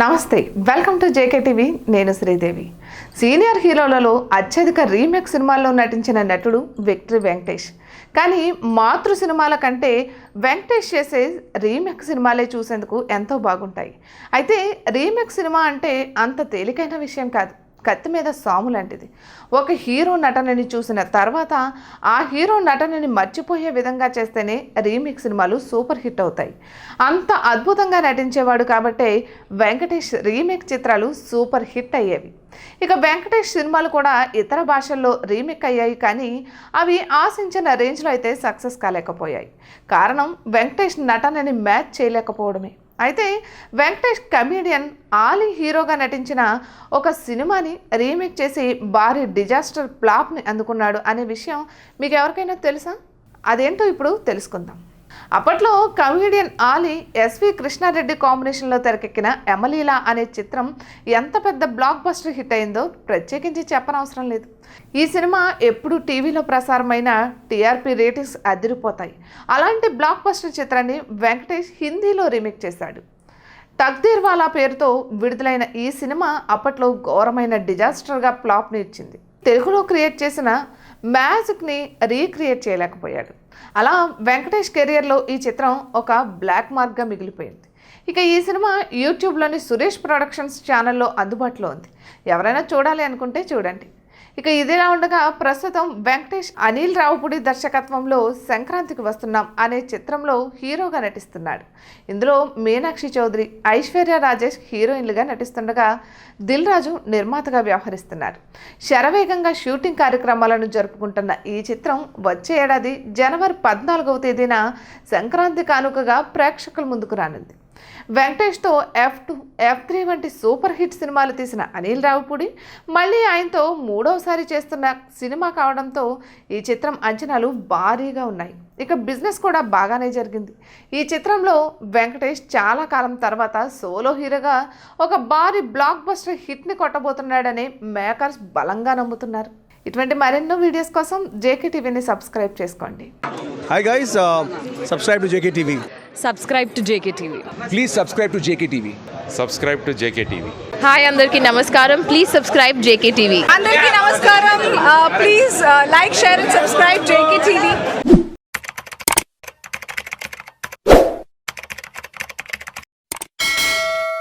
నమస్తే welcome to J K TV నేను Sridevi. Senior హీరోలలో అత్యధిక రీమేక్ సినిమాల్లో నటించిన నటుడు విక్టరీ వెంకటేష్. కానీ మాతృ సినిమాల కంటే వెంకటేష్ చేసే రీమేక్ సినిమాలే చూసేందుకు ఎంతో బాగుంటాయి. అయితే రీమేక్ సినిమా అంటే అంత తేలికైన విషయం కాదు. కత్తి మీద సాము లాంటిది. ఒక హీరో నటనని చూసిన తర్వాత ఆ హీరో నటనని మర్చిపోయే విధంగా చేస్తేనే రీమేక్ సినిమాలు సూపర్ హిట్ అవుతాయి. అంత అద్భుతంగా నటించేవాడు కాబట్టే వెంకటేష్ రీమేక్ చిత్రాలు సూపర్ హిట్ అయ్యేవి. ఇక వెంకటేష్ సినిమాలు కూడా ఇతర భాషల్లో రీమేక్ అయ్యాయి కానీ అవి ఆశించిన రేంజ్లో అయితే సక్సెస్ కాలేకపోయాయి. కారణం వెంకటేష్ నటనని మ్యాచ్ చేయలేకపోవడమే. అయితే వెంకటేష్ కమీడియన్ ఆలీ హీరోగా నటించిన ఒక సినిమాని రీమేక్ చేసి భారీ డిజాస్టర్ ప్లాప్ని అందుకున్నాడు అనే విషయం మీకు ఎవరికైనా తెలుసా? అదేంటో ఇప్పుడు తెలుసుకుందాం. అప్పట్లో కమీడియన్ ఆలీ ఎస్వి కృష్ణారెడ్డి కాంబినేషన్లో తెరకెక్కిన ఎమలీలా అనే చిత్రం ఎంత పెద్ద బ్లాక్ బస్టర్ హిట్ అయిందో ప్రత్యేకించి చెప్పనవసరం లేదు. ఈ సినిమా ఎప్పుడు టీవీలో ప్రసారమైన టీఆర్పీ రేటింగ్స్ అదిరిపోతాయి. అలాంటి బ్లాక్ బస్టర్ చిత్రాన్ని వెంకటేష్ హిందీలో రీమేక్ చేశాడు. తక్దీర్వాలా పేరుతో విడుదలైన ఈ సినిమా అప్పట్లో ఘోరమైన డిజాస్టర్గా ఫ్లాప్ని ఇచ్చింది. తెలుగులో క్రియేట్ చేసిన మ్యాజిక్ని రీక్రియేట్ చేయలేకపోయాడు. అలా వెంకటేష్ కెరియర్లో ఈ చిత్రం ఒక బ్లాక్ మార్క్గా మిగిలిపోయింది. ఇక ఈ సినిమా యూట్యూబ్లోని సురేష్ ప్రొడక్షన్స్ ఛానల్లో అందుబాటులో ఉంది. ఎవరైనా చూడాలి అనుకుంటే చూడండి. ఇక ఇదిలా ఉండగా ప్రస్తుతం వెంకటేష్ అనిల్ రావుపూడి దర్శకత్వంలో సంక్రాంతికి వస్తున్నాం అనే చిత్రంలో హీరోగా నటిస్తున్నాడు. ఇందులో మీనాక్షి చౌదరి ఐశ్వర్య రాజేష్ హీరోయిన్లుగా నటిస్తుండగా దిల్ రాజు నిర్మాతగా వ్యవహరిస్తున్నారు. శరవేగంగా షూటింగ్ కార్యక్రమాలను జరుపుకుంటున్న ఈ చిత్రం వచ్చే ఏడాది జనవరి పద్నాలుగవ తేదీన సంక్రాంతి కానుకగా ప్రేక్షకుల ముందుకు రానుంది. వెంకటేష్తో ఎఫ్ టూ ఎఫ్ త్రీ వంటి సూపర్ హిట్ సినిమాలు తీసిన అనిల్ రావుపూడి మళ్ళీ ఆయనతో మూడవసారి చేస్తున్న సినిమా కావడంతో ఈ చిత్రం అంచనాలు భారీగా ఉన్నాయి. ఇక బిజినెస్ కూడా బాగానే జరిగింది. ఈ చిత్రంలో వెంకటేష్ చాలా కాలం తర్వాత సోలో హీరోగా ఒక భారీ బ్లాక్ బస్టర్ హిట్ని కొట్టబోతున్నాడని మేకర్స్ బలంగా నమ్ముతున్నారు. ఇటువంటి మరెన్నో వీడియోస్ కోసం జేకే టీవీని సబ్స్క్రైబ్ చేసుకోండి. Hi guys, uh, subscribe to JKTV. Subscribe to JKTV Please subscribe to JKTV. subscribe to JKTV. Hi అందరికీ నమస్కారం ప్లీజ్ సబ్స్క్రైబ్ జేకేటీవీ అందరికీ నమస్కారం please like share and subscribe JK TV